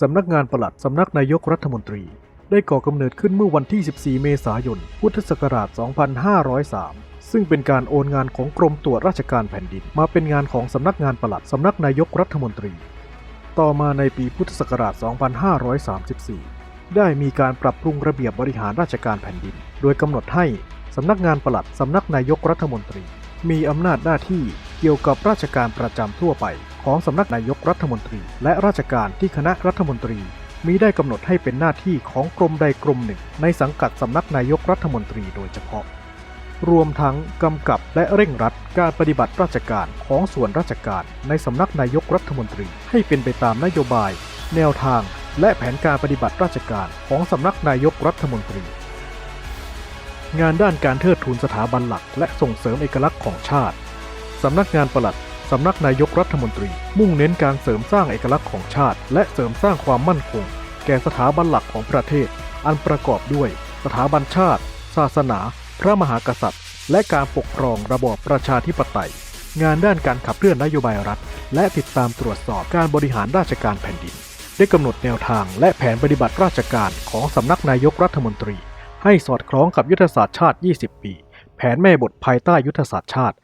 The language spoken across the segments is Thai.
สำนักงานปลัดสำนักนายกรัฐมนตรี ได้ก่อกำเนิดขึ้นเมื่อวันที่ 14 เมษายน พุทธศักราช 2503 ซึ่งเป็นการโอนงานของกรมตรวจราชการแผ่นดิน มาเป็นงานของสำนักงานปลัดสำนักนายกรัฐมนตรี ต่อมาในปีพุทธศักราช 2534 ได้มีการปรับปรุงระเบียบบริหารราชการแผ่นดิน โดยกำหนดให้สำนักงานปลัดสำนักนายกรัฐมนตรี มีอำนาจหน้าที่เกี่ยวกับราชการประจำทั่วไป ของสำนักนายกรัฐมนตรี และราชการที่คณะรัฐมนตรีมีได้กำหนดให้เป็นหน้าที่ของกรมใดกรมหนึ่ง ในสังกัดสำนักนายกรัฐมนตรีโดยเฉพาะ รวมทั้งกำกับและเร่งรัดการปฏิบัติราชการของส่วนราชการในสำนักนายกรัฐมนตรี ให้เป็นไปตามนโยบาย แนวทาง และแผนการปฏิบัติราชการของสำนักนายกรัฐมนตรี งานด้านการเทิดทูนสถาบันหลัก และส่งเสริมเอกลักษณ์ของชาติสำนักงานปลัด สำนักนายกรัฐมนตรี มุ่งเน้นการเสริมสร้างเอกลักษณ์ของชาติ และเสริมสร้างความมั่นคง แก่สถาบันหลักของประเทศ อันประกอบด้วย สถาบันชาติ ศาสนา พระมหากษัตริย์ และการปกครองระบอบประชาธิปไตย งานด้านการขับเคลื่อนนโยบายรัฐ และติดตามตรวจสอบการบริหารราชการแผ่นดิน ได้กำหนดแนวทางและแผนปฏิบัติราชการของสำนักนายกรัฐมนตรี ให้สอดคล้องกับยุทธศาสตร์ชาติ 20 ปี แผนแม่บทภายใต้ยุทธศาสตร์ชาติ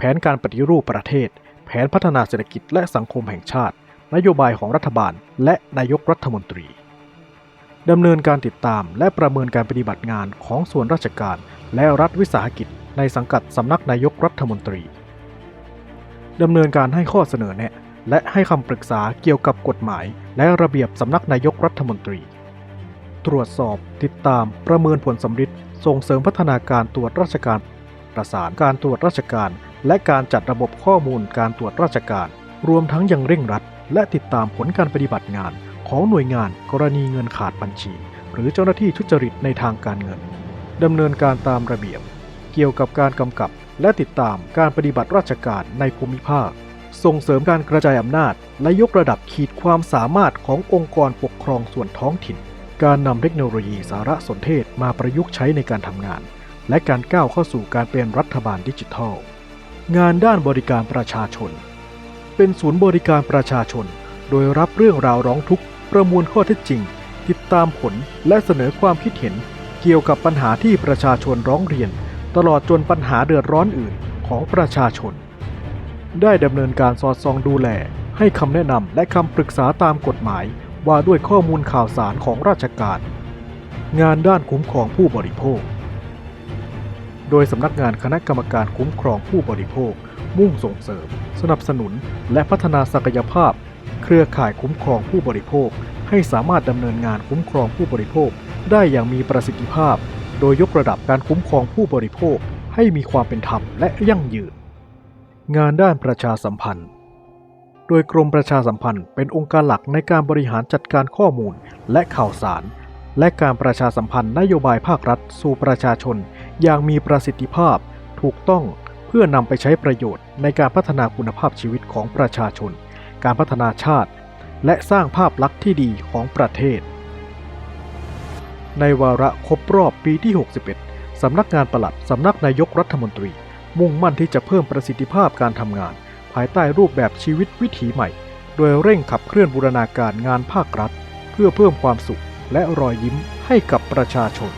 แผนการปฏิรูปประเทศ แผนพัฒนาเศรษฐกิจและสังคมแห่งชาติ นโยบายของรัฐบาล และนายกรัฐมนตรีดำเนินการติดตามและประเมินการปฏิบัติงานของส่วนราชการ และรัฐวิสาหกิจ ในสังกัดสำนักนายกรัฐมนตรีดำเนินการให้ข้อเสนอแนะ และให้คำปรึกษาเกี่ยวกับกฎหมาย และระเบียบสำนักนายกรัฐมนตรี ตรวจสอบ ติดตาม ประเมินผลสำฤทธิ์ส่งเสริมพัฒนาการตรวจราชการ ประสานการตรวจราชการ และการจัดระบบข้อมูลการตรวจราชการ รวมทั้งยังเร่งรัด และติดตามผลการปฏิบัติงาน ของหน่วยงานกรณีเงินขาดบัญชี หรือเจ้าหน้าที่ทุจริตในทางการเงินดำเนินการตามระเบียบ เกี่ยวกับการกำกับ และติดตามการปฏิบัติราชการในภูมิภาค ส่งเสริมการกระจายอำนาจ และยกระดับขีดความสามารถขององค์กรปกครองส่วนท้องถิ่น การนำเทคโนโลยีสารสนเทศมาประยุกต์ใช้ในการทำงาน และการก้าวเข้าสู่การเป็นรัฐบาลดิจิทัล งานด้านบริการประชาชน เป็นศูนย์บริการประชาชน โดยรับเรื่องราวร้องทุกข์ ประมวลข้อเท็จจริง ติดตามผลและเสนอความคิดเห็น เกี่ยวกับปัญหาที่ประชาชนร้องเรียน ตลอดจนปัญหาเดือดร้อนอื่นของประชาชน ได้ดำเนินการสอดส่องดูแล ให้คำแนะนำและคำปรึกษาตามกฎหมาย ว่าด้วยข้อมูลข่าวสารของราชการ งานด้านคุ้มครองผู้บริโภค โดยสำนักงานคณะกรรมการคุ้มครองผู้บริโภค มุ่งส่งเสริม สนับสนุน และพัฒนาศักยภาพ เครือข่ายคุ้มครองผู้บริโภค ให้สามารถดำเนินงานคุ้มครองผู้บริโภค ได้อย่างมีประสิทธิภาพ โดยยกระดับการคุ้มครองผู้บริโภค ให้มีความเป็นธรรมและยั่งยืน งานด้านประชาสัมพันธ์ โดยกรมประชาสัมพันธ์เป็นองค์การหลักในการบริหารจัดการข้อมูลและข่าวสาร และการประชาสัมพันธ์นโยบายภาครัฐ สู่ประชาชน อย่างมีประสิทธิภาพ ถูกต้องเพื่อนำไปใช้ประโยชน์ในการพัฒนาคุณภาพชีวิตของประชาชน การพัฒนาชาติ และสร้างภาพลักษณ์ที่ดีของประเทศ ในวาระครบรอบปีที่ 61 สำนักงานปลัดสำนักนายกรัฐมนตรี มุ่งมั่นที่จะเพิ่มประสิทธิภาพการทำงาน ภายใต้รูปแบบชีวิตวิถีใหม่ โดยเร่งขับเคลื่อนบูรณาการงานภาครัฐ เพื่อเพิ่มความสุข และรอยยิ้มให้กับประชาชน